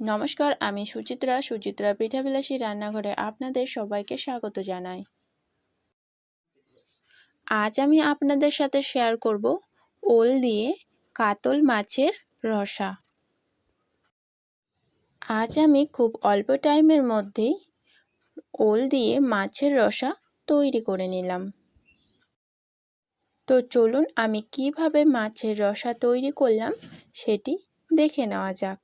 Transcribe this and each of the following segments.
নমস্কার, আমি সুচিত্রা সুচিত্রা পিঠাবিলাসী রান্নাঘরে আপনাদের সবাইকে স্বাগত জানাই। আজ আমি আপনাদের সাথে শেয়ার করব ওল দিয়ে কাতল মাছের রসা। আজ আমি খুব অল্প টাইমের মধ্যেই ওল দিয়ে মাছের রসা তৈরি করে নিলাম। তো চলুন আমি কীভাবে মাছের রসা তৈরি করলাম সেটি দেখে নেওয়া যাক।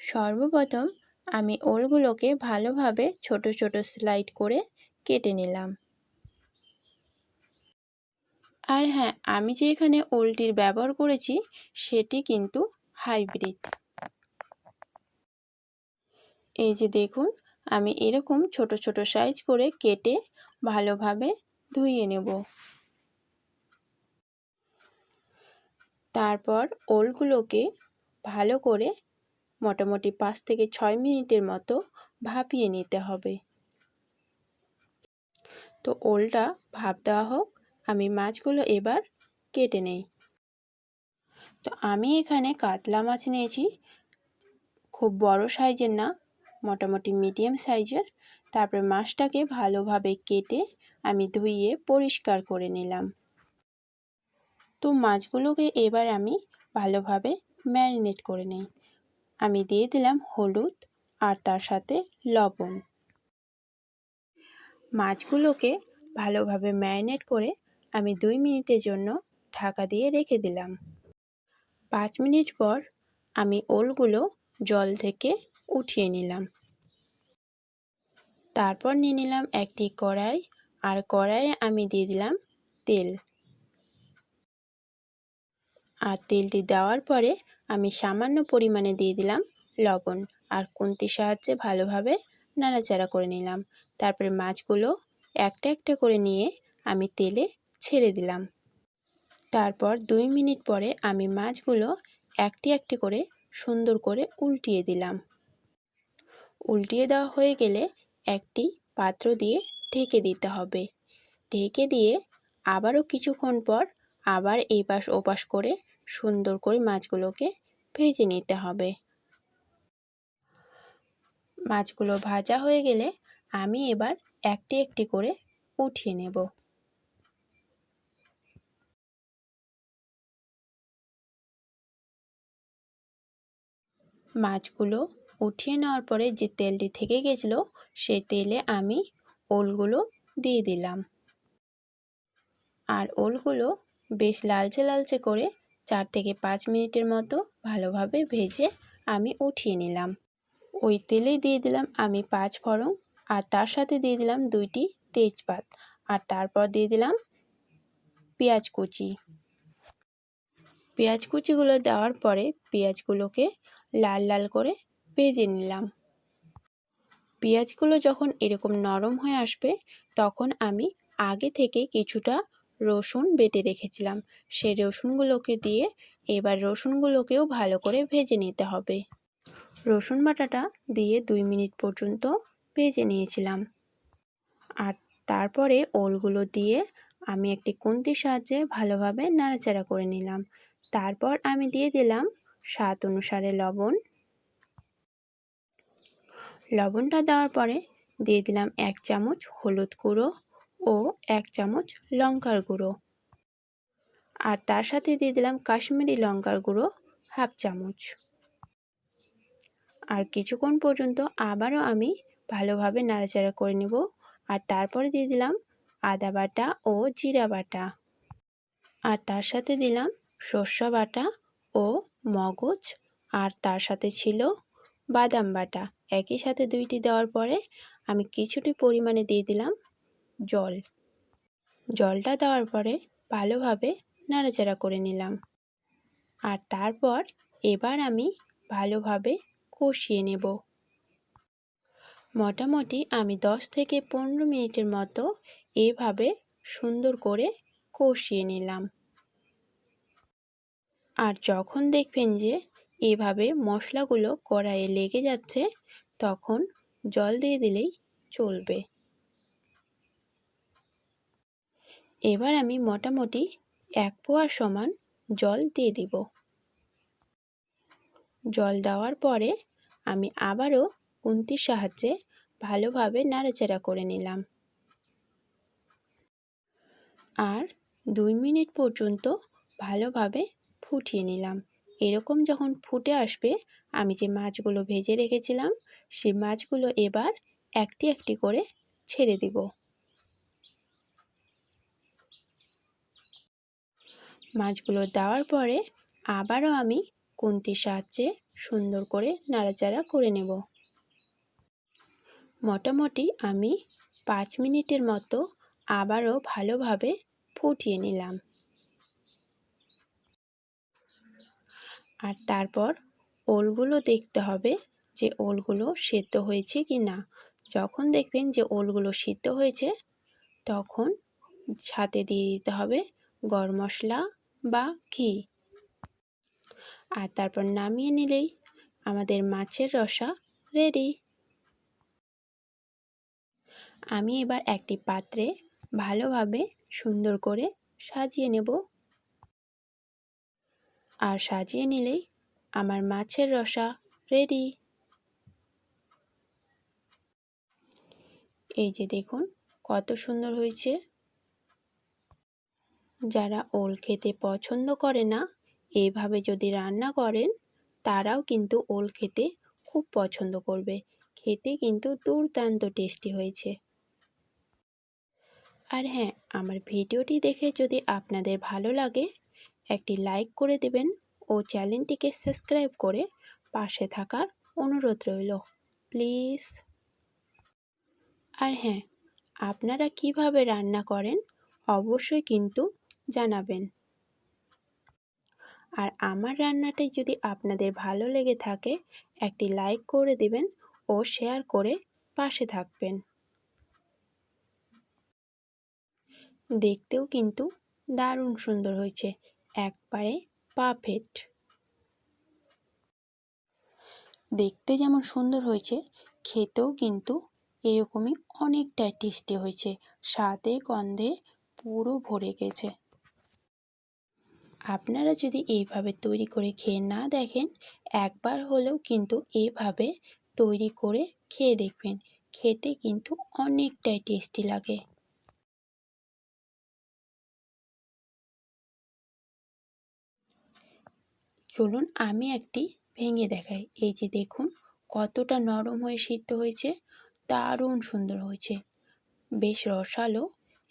সর্বপ্রথম আমি ওলগুলোকে ভালোভাবে ছোট ছোট স্লাইড করে কেটে নিলাম। আর হ্যাঁ আমি যে এখানে ওলটির ব্যবহার করেছি, সেটি কিন্তু হাইব্রিড। এই যে দেখুন, আমি এরকম ছোট ছোট সাইজ করে কেটে ভালোভাবে ধুইয়ে নেব। তারপর ওলগুলোকে ভালো করে মোটামুটি পাঁচ থেকে ছয় মিনিটের মতো ভাপিয়ে নিতে হবে। তো ওলটা ভাপ দেওয়া হোক, আমি মাছগুলো এবার কেটে নেই। তো আমি এখানে কাতলা মাছ নিয়েছি, খুব বড় সাইজের না, মোটামুটি মিডিয়াম সাইজের। তারপরে মাছটাকে ভালোভাবে কেটে আমি ধুইয়ে পরিষ্কার করে নিলাম। তো মাছগুলোকে এবার আমি ভালোভাবে ম্যারিনেট করে নিই। আমি দিয়ে দিলাম হলুদ আর তার সাথে লবণ। মাছগুলোকে ভালোভাবে ম্যারিনেট করে আমি দুই মিনিটের জন্য ঢাকা দিয়ে রেখে দিলাম। পাঁচ মিনিট পর আমি ওলগুলো জল থেকে উঠিয়ে নিলাম। তারপর নিয়ে নিলাম একটি কড়াই আর কড়াইয়ে আমি দিয়ে দিলাম তেল। আর তেলটি দেওয়ার পরে আমি সামান্য পরিমাণে দিয়ে দিলাম লবণ আর খুন্তির সাহায্যে ভালোভাবে নাড়াচাড়া করে নিলাম। তারপরে মাছগুলো একটা একটা করে নিয়ে আমি তেলে ছেড়ে দিলাম। তারপর দুই মিনিট পরে আমি মাছগুলো একটি একটি করে সুন্দর করে উল্টিয়ে দিলাম। উল্টিয়ে দেওয়া হয়ে গেলে একটি পাত্র দিয়ে ঢেকে দিতে হবে। ঢেকে দিয়ে আবারও কিছুক্ষণ পর আবার এই পাশ ওপাশ করে সুন্দর করে মাছগুলোকে ভেজে নিতে হবে। মাছগুলো ভাজা হয়ে গেলে আমি এবার একটি একটি করে উঠিয়ে নেব। মাছগুলো উঠিয়ে নেওয়ার পরে যে তেলটি থেকে গেছিল সেই তেলে আমি ওলগুলো দিয়ে দিলাম। আর ওলগুলো বেশ লালচে লালচে করে চার থেকে পাঁচ মিনিটের মতো ভালোভাবে ভেজে আমি উঠিয়ে নিলাম। ওই তেলেই দিয়ে দিলাম আমি পাঁচ ফড়ং আর তার সাথে দিয়ে দিলাম দুইটি তেজপাত আর তারপর দিয়ে দিলাম পেঁয়াজ কুচি। পেঁয়াজ কুচিগুলো দেওয়ার পরে পেঁয়াজগুলোকে লাল লাল করে ভেজে নিলাম। পেঁয়াজগুলো যখন এরকম নরম হয়ে আসবে তখন আমি আগে থেকে কিছুটা রসুন বেটে রেখেছিলাম। সেই রসুনগুলোকে দিয়ে এবার রসুনগুলোকেও ভালো করে ভেজে নিতে হবে। রসুন বাটাটা দিয়ে দুই মিনিট পর্যন্ত ভেজে নিয়েছিলাম। আর তারপরে ওলগুলো দিয়ে আমি একটি কুন্তির সাহায্যে ভালোভাবে নাড়াচাড়া করে নিলাম। তারপর আমি দিয়ে দিলাম স্বাদ অনুসারে লবণ। লবণটা দেওয়ার পরে দিয়ে দিলাম এক চামচ হলুদ গুঁড়ো। ও এক চামচ লঙ্কার গুঁড়ো। আর তার সাথে দিয়ে দিলাম কাশ্মীরি লঙ্কার গুঁড়ো হাফ চামচ। আর কিছুক্ষণ পর্যন্ত আবারও আমি ভালোভাবে নাড়াচাড়া করে নেব। আর তারপরে দিয়ে দিলাম আদা বাটা ও জিরা বাটা। আর তার সাথে দিলাম সর্ষা বাটা ও মগজ। আর তার সাথে ছিল বাদাম বাটা। একই সাথে দুইটি দেওয়ার পরে আমি কিছুটি পরিমাণে দিয়ে দিলাম জল। জলটা দেওয়ার পরে ভালোভাবে নাড়াচাড়া করে নিলাম। আর তারপর এবার আমি ভালোভাবে কষিয়ে নেব। মোটামুটি আমি দশ থেকে পনেরো মিনিটের মতো এভাবে সুন্দর করে কষিয়ে নিলাম। আর যখন দেখবেন যে এভাবে মশলাগুলো কড়াইয়ে লেগে যাচ্ছে, তখন জল দিয়ে দিলেই চলবে। এবার আমি মোটামুটি এক পোয়ার সমান জল দিয়ে দিব। জল দেওয়ার পরে আমি আবারও কুন্তির সাহায্যে ভালোভাবে নাড়াচাড়া করে নিলাম। আর দুই মিনিট পর্যন্ত ভালোভাবে ফুটিয়ে নিলাম। এরকম যখন ফুটে আসবে, আমি যে মাছগুলো ভেজে রেখেছিলাম, সেই মাছগুলো এবার একটি একটি করে ছেড়ে দিব। মাছগুলো দেওয়ার পরে আবারও আমি কুন্তির সাহায্যে সুন্দর করে নাড়াচাড়া করে নেব। মোটামুটি আমি পাঁচ মিনিটের মতো আবারও ভালোভাবে ফুটিয়ে নিলাম। আর তারপর ওলগুলো দেখতে হবে যে ওলগুলো সেদ্ধ হয়েছে কি না যখন দেখবেন যে ওলগুলো সিদ্ধ হয়েছে, তখন সাথে দিয়ে দিতে হবে গরম মশলা বা ঘি। আর তারপর নামিয়ে নিলেই আমাদের মাছের রসা রেডি আমি এবার একটি পাত্রে ভালোভাবে সুন্দর করে সাজিয়ে নেব। আর সাজিয়ে নিলেই আমার মাছের রসা রেডি এই যে দেখুন কত সুন্দর হয়েছে। যারা ওল খেতে পছন্দ করে না, এভাবে যদি রান্না করেন, তারাও কিন্তু ওল খেতে খুব পছন্দ করবে। খেতে কিন্তু দুর্দান্ত টেস্টি হয়েছে। আর হ্যাঁ আমার ভিডিওটি দেখে যদি আপনাদের ভালো লাগে, একটি লাইক করে দেবেন ও চ্যানেলটিকে সাবস্ক্রাইব করে পাশে থাকার অনুরোধ রইল। প্লিজ। আর হ্যাঁ আপনারা কীভাবে রান্না করেন, অবশ্যই কিন্তু জানাবেন। আর আমার রান্নাটি যদি আপনাদের ভালো লেগে থাকে, একটি লাইক করে দেবেন ও শেয়ার করে পাশে থাকবেন। দেখতেও কিন্তু দারুণ সুন্দর হয়েছে একবারে পারফেক্ট। দেখতে যেমন সুন্দর হয়েছে, খেতেও কিন্তু এরকমই অনেকটাই টেস্টি হয়েছে, স্বাদে গন্ধে পুরো ভরে গেছে। আপনারা যদি এইভাবে তৈরি করে খেয়ে না দেখেন, একবার হলেও কিন্তু এইভাবে তৈরি করে খেয়ে দেখবেন। খেতে কিন্তু অনেকটাই টেস্টি লাগে। চলুন আমি একটি ভেঙে দেখাই। এই যে দেখুন, কতটা নরম হয়ে সিদ্ধ হয়েছে, দারুণ সুন্দর হয়েছে। বেশ রসালো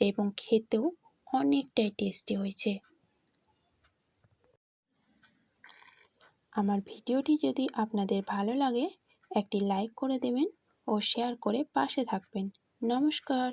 এবং খেতেও অনেকটাই টেস্টি হয়েছে। আমার ভিডিওটি যদি আপনাদের ভালো লাগে, একটি লাইক করে দেবেন ও শেয়ার করে পাশে থাকবেন। নমস্কার।